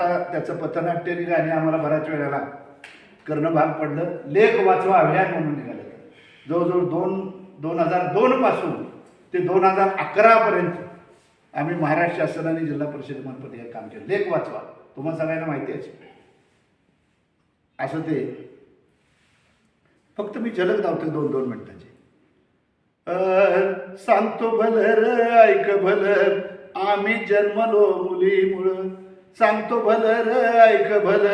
त्याचं पथनाट्य गाणी आम्हाला बऱ्याच वेळेला करणं भाग पडलं. लेख वाचवा अभियान म्हणून निघालं. जवळजवळ दोन दोन हजार दोन पासून ते दोन हजार अकरापर्यंत आम्ही महाराष्ट्र शासनाने जिल्हा परिषद मार्फत हे काम केलं. लेख वाचवा. तुम्हाला सगळ्यांना माहिती आहे. असं ते. फक्त मी झलक धावतो दोन दोन मिनिटाची. सांगतो भल ऐक भल आम्ही जन्मलो मुलीमुळं. सांगतो भल र ऐक भल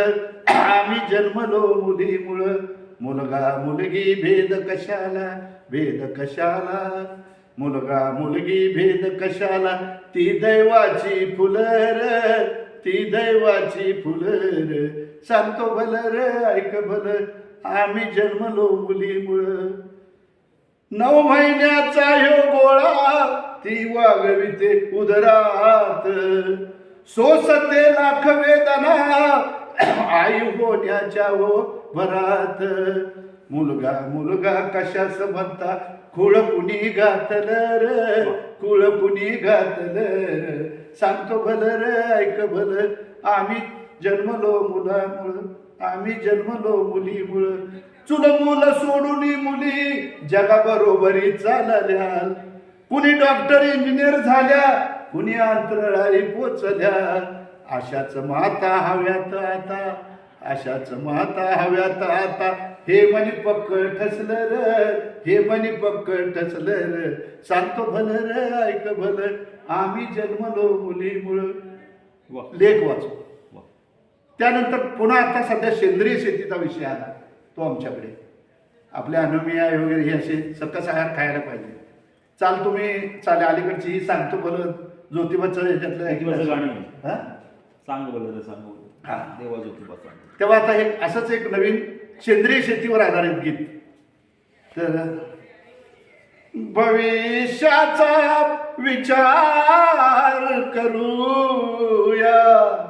आम्ही जन्मलो मुलीमुळं. मुलगा मुलगी भेद कशाला? भेद कशाला? मुलगा मुलगी भेद कशाला? ती दैवाची फुलर ती दैवाची फुलर. सांगतो भल र ऐक भल आम्ही जन्मलो मुलीमुळं. नऊ महिन्याचा ह्यो गोळा ती वागविते उदरात. सोसते लाख वेदना आई होण्याच्या हो भरात मुलगा मुलगा कशास म्हणता? कुळ कुणी घातल र कुळ कुणी घातल सांगतो भल र ऐक भल. आम्ही जन्मलो मुलामुळं आम्ही जन्मलो मुलीमुळं. चुल मुलं सोडून मुली जगाबरोबरी चालल्या. कुणी डॉक्टर इंजिनियर झाल्या कुणी अंतराळी पोचल्या. अशाच माता हव्यात आता अशाच माता हव्यात आता. हे मनी पक्क ठसलं र हे मनी पक्क ठसलं र. सांगतो भल र ऐक भल. आम्ही जन्मलो मुलीमुळं. लेख वाचू. त्यानंतर पुन्हा आता सध्या सेंद्रिय शेतीचा विषय आला तो आमच्याकडे. आपल्या अनुमिया वगैरे हे असे सकस आहार खायला पाहिजे. चाल तुम्ही चाले अलीकडची ही सांगतो बरं ज्योतिबाचं ज्योतिबाचं ह्याच्यातलं गाणं आहे. हा? सांग बोल रे सांग हा. देवा ज्योतिबा सांग तेव्हा आता हे असंच एक नवीन सेंद्रिय शेतीवर आधारित गीत. तर भविष्याचा विचार करूया.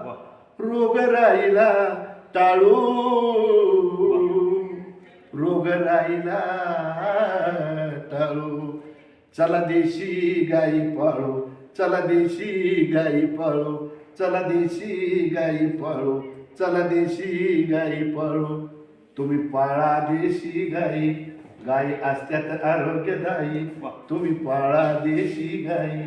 वा. रोग राहिला टाळू. रोग राहिला टाळू. चला देशी गाई पाळू. चला देशी गाई पाळू चला देशी गाई पाळू चला देशी गाई पाळू. तुम्ही पाळा देशी गाई गाई असत्यात आरोग्यदायी. तुम्ही पाळा देशी गाई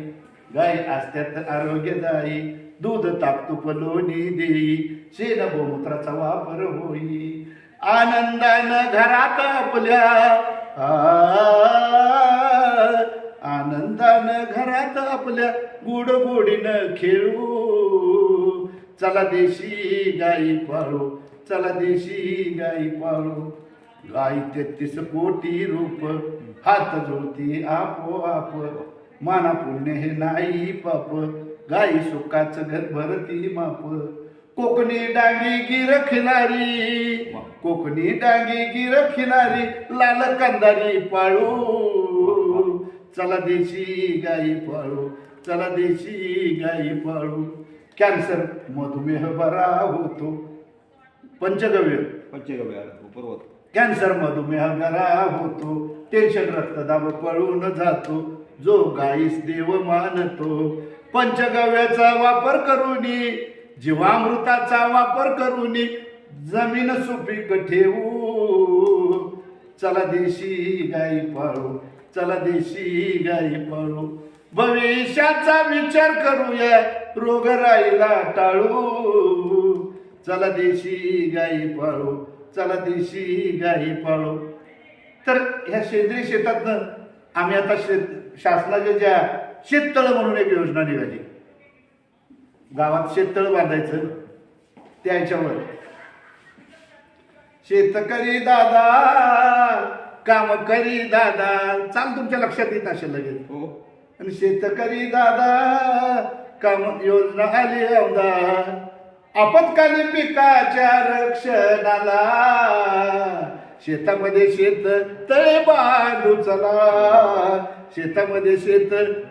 गाई असत्यात आरोग्यदायी. दूध ताकतूप लोणी देई शेण गोमूत्राचा वापर होई. आनंदानं घरात आपल्या आ, आनंदानं घरात आपल्या गुड गोडीनं खेळू. चला देशी गाई पाळू चला देशी गाई पाळू. गाई तेहतीस कोटी रूप हात जोडती आपोआप. माना पुण्य हे नाही पाप गाई सुखाच घर भरती माप. कोकणी डांगी गिर खिलारी कोकणी डांगी गिर खिलारी लाल कंदारी पाळू. चला देशी गाई पाळू चला देशी गाई पाळू. कॅन्सर मधुमेह बरा होतो. पंचगव्य. पंचगव्य पर्वत कॅन्सर मधुमेह बरा होतो. टेन्शन रक्तदाब पळून जातो. जो गाईस देव मानतो. पंचगव्याचा वापर करून जीवामृताचा वापर करून जमीन सुपीक ठेवू. चला देशी गाई पाळू. चला देशी गाई पाळू. भविष्याचा विचार करूया रोग राहिला टाळू. चला देशी गाई पाळू चला देशी गाई पाळू. तर ह्या सेंद्रिय शेतातनं आम्ही आता शेत शासनाच्या ज्या शेततळ म्हणून एक योजना निघाली. गावात शेततळ बांधायचं त्याच्यावर. शेतकरी दादा काम करी दादा. चाल तुमच्या लक्षात येत असेल लगेच. हो. आणि शेतकरी दादा काम योजना आली औदा. आपत्काली पिकाच्या रक्षणाला. शेतामध्ये शेत तळे बांधू चला. शेतामध्ये शेत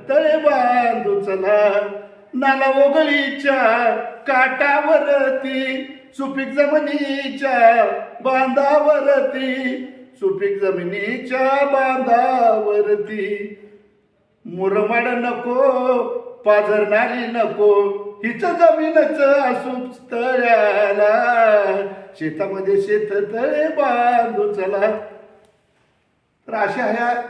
तळे बांधू चला. नाला ओगळीच्या काटावरती सुपीक जमिनीच्या बांधावरती सुपीक जमिनीच्या बांधावरती. मुरमाड नको पाजरणारी नको हिच जमीनच असू तळ्याला. शेतामध्ये शेत तळे बांधू चला. तर अशा ह्या